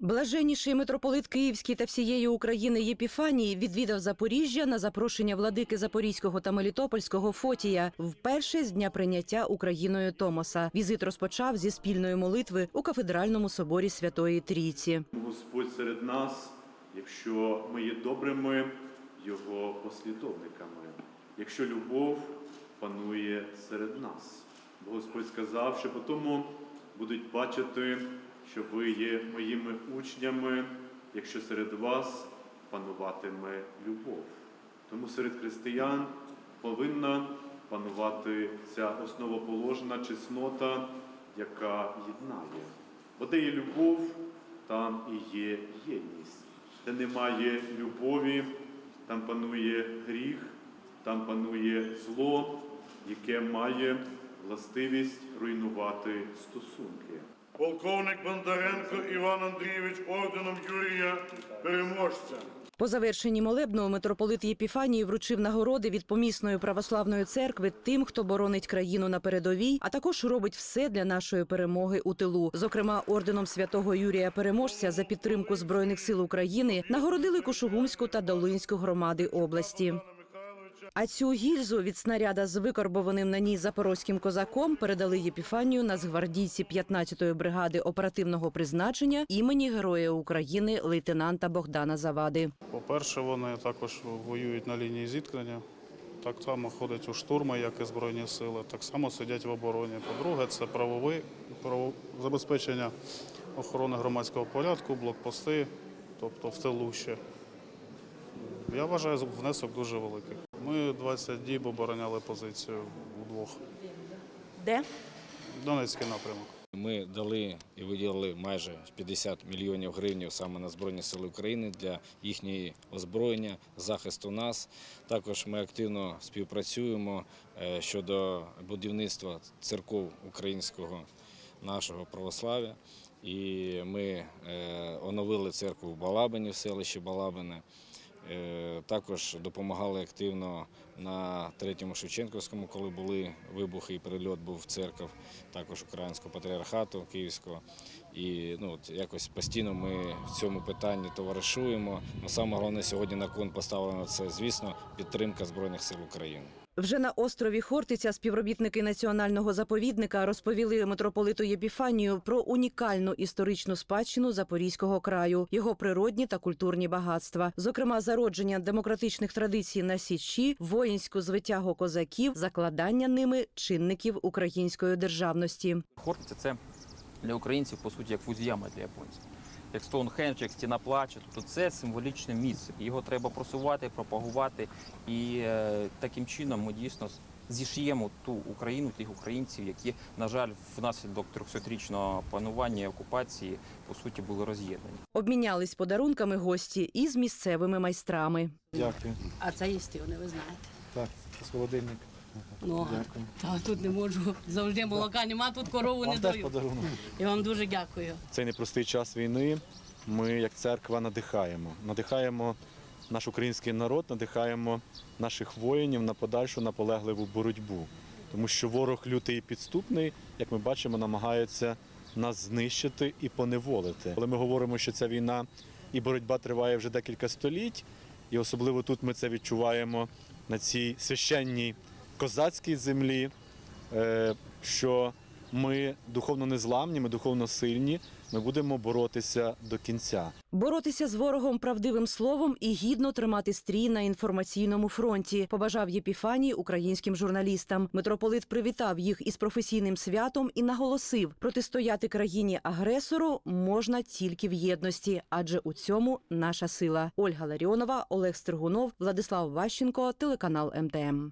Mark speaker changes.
Speaker 1: Блаженніший митрополит Київський та всієї України Єпіфанії відвідав Запоріжжя на запрошення владики Запорізького та Мелітопольського Фотія вперше з дня прийняття Україною Томоса. Візит розпочав зі спільної молитви у кафедральному соборі Святої Трійці.
Speaker 2: Господь серед нас, якщо ми є добрими Його послідовниками, якщо любов панує серед нас. Бо Господь сказав, що по тому будуть бачити, що ви є моїми учнями, якщо серед вас пануватиме любов. Тому серед християн повинна панувати ця основоположна чеснота, яка єднає. Бо де є любов, там і є єдність. Де немає любові, там панує гріх, там панує зло, яке має властивість руйнувати стосунки.
Speaker 3: Полковник Бондаренко Іван Андрійович орденом Юрія Переможця.
Speaker 1: По завершенні молебного митрополит Єпіфанії вручив нагороди від помісної православної церкви тим, хто боронить країну на передовій, а також робить все для нашої перемоги у тилу. Зокрема, орденом святого Юрія Переможця за підтримку збройних сил України нагородили Кушугумську та Долинську громади області. А цю гільзу від снаряда з викорбованим на ній запорозьким козаком передали Єпіфанію нацгвардійці 15-ї бригади оперативного призначення імені Героя України лейтенанта Богдана Завади.
Speaker 4: По-перше, вони також воюють на лінії зіткнення. Так само ходять у штурми, як і Збройні сили, так само сидять в обороні. По-друге, це правовий право, забезпечення охорони громадського порядку, блокпости, тобто в тилу ще. Я вважаю, внесок дуже великий. Ми 20 діб обороняли позицію удвох.
Speaker 1: Де?
Speaker 4: Донецький напрямок.
Speaker 5: Ми дали і виділили майже 50 мільйонів гривень саме на Збройні Сили України для їхньої озброєння, захисту нас. Також ми активно співпрацюємо е, щодо будівництва церков українського нашого православ'я. І ми е, оновили церкву в Балабині, в селищі Балабине. Е, Також допомагали активно на третьому Шевченківському, коли були вибухи і прильот був в церков, також Українського патріархату Київського. І ну, от якось постійно ми в цьому питанні товаришуємо. Но саме головне сьогодні на кон поставлено це, звісно, підтримка Збройних сил України.
Speaker 1: Вже на острові Хортиця співробітники національного заповідника розповіли митрополиту Єпіфанію про унікальну історичну спадщину Запорізького краю, його природні та культурні багатства, зокрема зародження демократичних традицій на січі, воїнську звитягу козаків, закладання ними чинників української державності.
Speaker 6: Хортиця це для українців, по суті, як фузіяма для японців. Як Стоунхендж, як стіна плачу, тобто це символічне місце. Його треба просувати, пропагувати. І е, таким чином ми дійсно зішиємо ту Україну, тих українців, які, на жаль, внаслідок 300-річного панування і окупації по суті були роз'єднані.
Speaker 1: Обмінялись подарунками гості із місцевими майстрами.
Speaker 7: Дякую.
Speaker 8: А це їстівне, ви знаєте.
Speaker 7: Так, з холодильник.
Speaker 8: Ну, та тут не можу. Завжди молока нема, тут корову не даю.
Speaker 7: подарунок.
Speaker 8: Я вам дуже дякую.
Speaker 2: цей непростий час війни ми, як церква, надихаємо. Надихаємо наш український народ, надихаємо наших воїнів на подальшу наполегливу боротьбу. Тому що ворог лютий і підступний, як ми бачимо, намагається нас знищити і поневолити. Коли ми говоримо, що ця війна і боротьба триває вже декілька століть, і особливо тут ми це відчуваємо на цій священній козацькій землі, е, що ми духовно незламні, ми духовно сильні, ми будемо боротися до кінця.
Speaker 1: Боротися з ворогом правдивим словом і гідно тримати стрій на інформаційному фронті. Побажав Єпіфаній українським журналістам. Митрополит привітав їх із професійним святом і наголосив: протистояти країні агресору можна тільки в єдності, адже у цьому наша сила. Ольга Ларіонова, Олег Стригунов, Владислав Ващенко, телеканал МТМ.